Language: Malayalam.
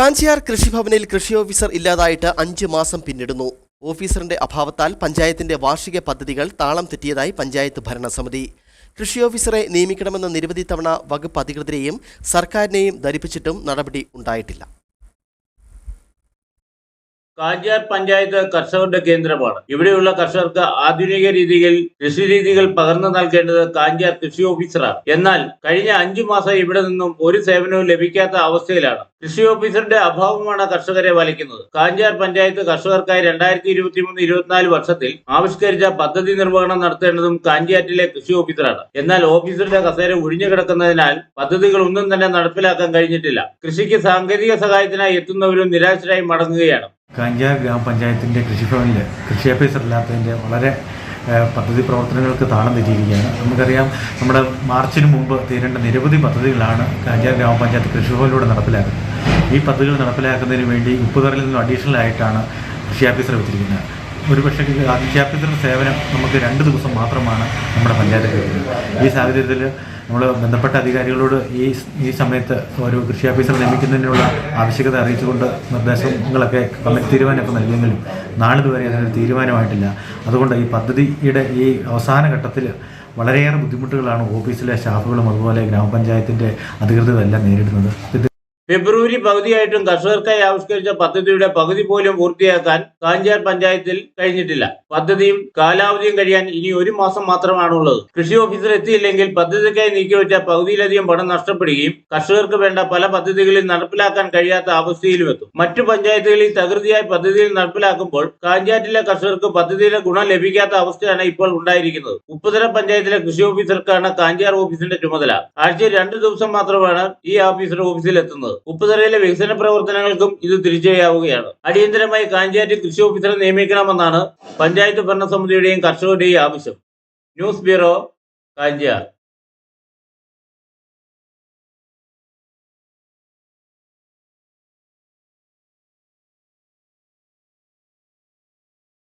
കാഞ്ചിയാർ കൃഷിഭവനിൽ കൃഷി ഓഫീസർ ഇല്ലാതായിട്ട് അഞ്ച് മാസം പിന്നിടുന്നു. ഓഫീസറിന്റെ അഭാവത്താൽ പഞ്ചായത്തിന്റെ വാർഷിക പദ്ധതികൾ താളം തെറ്റിയതായി പഞ്ചായത്ത് ഭരണസമിതി. കൃഷി ഓഫീസറെ നിയമിക്കണമെന്ന നിരവധി തവണ വകുപ്പ് അധികൃതരെയും സർക്കാരിനെയും ധരിപ്പിച്ചിട്ടും നടപടി ഉണ്ടായിട്ടില്ല. കാഞ്ചാർ പഞ്ചായത്ത് കർഷകരുടെ കേന്ദ്രമാണ്. ഇവിടെയുള്ള കർഷകർക്ക് ആധുനിക രീതിയിൽ കൃഷി രീതികൾ പകർന്നു നൽകേണ്ടത് കാഞ്ചാർ കൃഷി ഓഫീസറാണ്. എന്നാൽ കഴിഞ്ഞ അഞ്ചു മാസം ഇവിടെ നിന്നും ഒരു സേവനവും ലഭിക്കാത്ത അവസ്ഥയിലാണ് കൃഷി ഓഫീസറുടെ അഭാവമാണ് കർഷകരെ വലയ്ക്കുന്നത്. കാഞ്ചാർ പഞ്ചായത്ത് കർഷകർക്കായി രണ്ടായിരത്തി ഇരുപത്തി മൂന്ന് ഇരുപത്തിനാല് വർഷത്തിൽ ആവിഷ്കരിച്ച പദ്ധതി നിർവഹണം നടത്തേണ്ടതും കാഞ്ചിയാറ്റിലെ കൃഷി ഓഫീസറാണ്. എന്നാൽ ഓഫീസറുടെ കസേര ഒഴിഞ്ഞു കിടക്കുന്നതിനാൽ പദ്ധതികൾ ഒന്നും തന്നെ നടപ്പിലാക്കാൻ കഴിഞ്ഞിട്ടില്ല. കൃഷിക്ക് സാങ്കേതിക സഹായത്തിനായി എത്തുന്നവരും നിരാശരായി മടങ്ങുകയാണ്. കാഞ്ചാർ ഗ്രാമപഞ്ചായത്തിന്റെ കൃഷിഭവനിൽ കൃഷി ഓഫീസർ ഇല്ലാത്തതിന്റെ വളരെ പദ്ധതി പ്രവർത്തനങ്ങൾക്ക് താളം തെറ്റിയിരിക്കുകയാണ്. നമുക്കറിയാം നമ്മുടെ മാർച്ചിന് മുമ്പ് തീരേണ്ട നിരവധി പദ്ധതികളാണ് കാഞ്ചാർ ഗ്രാമപഞ്ചായത്ത് കൃഷിഭവനിലൂടെ നടപ്പിലാക്കുന്നത്. ഈ പദ്ധതികൾ നടപ്പിലാക്കുന്നതിന് വേണ്ടി ഉപ്പുതറിൽ നിന്നും അഡീഷണൽ ആയിട്ടാണ് കൃഷി ഓഫീസർ വെച്ചിരിക്കുന്നത്. ഒരുപക്ഷെ കൃഷി ഓഫീസറുടെ സേവനം നമുക്ക് രണ്ട് ദിവസം മാത്രമാണ് നമ്മുടെ പഞ്ചായത്തിൽ കിട്ടുന്നത് ഈ സാഹചര്യത്തിൽ നമ്മൾ ബന്ധപ്പെട്ട അധികാരികളോട് ഈ ഈ സമയത്ത് ഒരു കൃഷി ഓഫീസർ നിയമിക്കുന്നതിനുള്ള ആവശ്യകത അറിയിച്ചുകൊണ്ട് നിർദ്ദേശങ്ങളൊക്കെ കമ്മിറ്റി തീരുമാനമൊക്കെ നൽകിയെങ്കിലും നാളിതുവരെ അതിനൊരു തീരുമാനമായിട്ടില്ല. അതുകൊണ്ട് ഈ പദ്ധതിയുടെ ഈ അവസാന ഘട്ടത്തിൽ വളരെയേറെ ബുദ്ധിമുട്ടുകളാണ് ഓഫീസിലെ സ്റ്റാഫുകളും അതുപോലെ ഗ്രാമപഞ്ചായത്തിന്റെ അധികൃതരെല്ലാം നേരിടുന്നത്. ഫെബ്രുവരി പകുതിയായിട്ടും കർഷകർക്കായി ആവിഷ്കരിച്ച പദ്ധതിയുടെ പകുതി പോലും പൂർത്തിയാക്കാൻ കാഞ്ചാർ പഞ്ചായത്തിൽ കഴിഞ്ഞിട്ടില്ല. പദ്ധതിയും കാലാവധിയും കഴിയാൻ ഇനി ഒരു മാസം മാത്രമാണുള്ളത്. കൃഷി ഓഫീസർ എത്തിയില്ലെങ്കിൽ പദ്ധതിക്കായി നീക്കിവെച്ച പകുതിയിലധികം പണം നഷ്ടപ്പെടുകയും കർഷകർക്ക് വേണ്ട പല പദ്ധതികളിൽ നടപ്പിലാക്കാൻ കഴിയാത്ത അവസ്ഥയിലും എത്തും. മറ്റു പഞ്ചായത്തുകളിൽ തകൃതിയായി പദ്ധതിയിൽ നടപ്പിലാക്കുമ്പോൾ കാഞ്ചാറ്റിലെ കർഷകർക്ക് പദ്ധതിയിലെ ഗുണം ലഭിക്കാത്ത അവസ്ഥയാണ് ഇപ്പോൾ ഉണ്ടായിരിക്കുന്നത്. ഉപ്പുതര പഞ്ചായത്തിലെ കൃഷി ഓഫീസർക്കാണ് കാഞ്ചാർ ഓഫീസിന്റെ ചുമതല. ആഴ്ചയിൽ രണ്ടു ദിവസം മാത്രമാണ് ഈ ഓഫീസർ ഓഫീസിൽ എത്തുന്നത് ഉപ്പുതറയിലെ വികസന പ്രവർത്തനങ്ങൾക്കും ഇത് തിരിച്ചടിയാവുകയാണ്. അടിയന്തരമായി കാഞ്ചാറ്റ് കൃഷി ഓഫീസറെ നിയമിക്കണമെന്നാണ് പഞ്ചായത്ത് ഭരണസമിതിയുടെയും കർഷകരുടെയും ആവശ്യം. News bureau Kanjar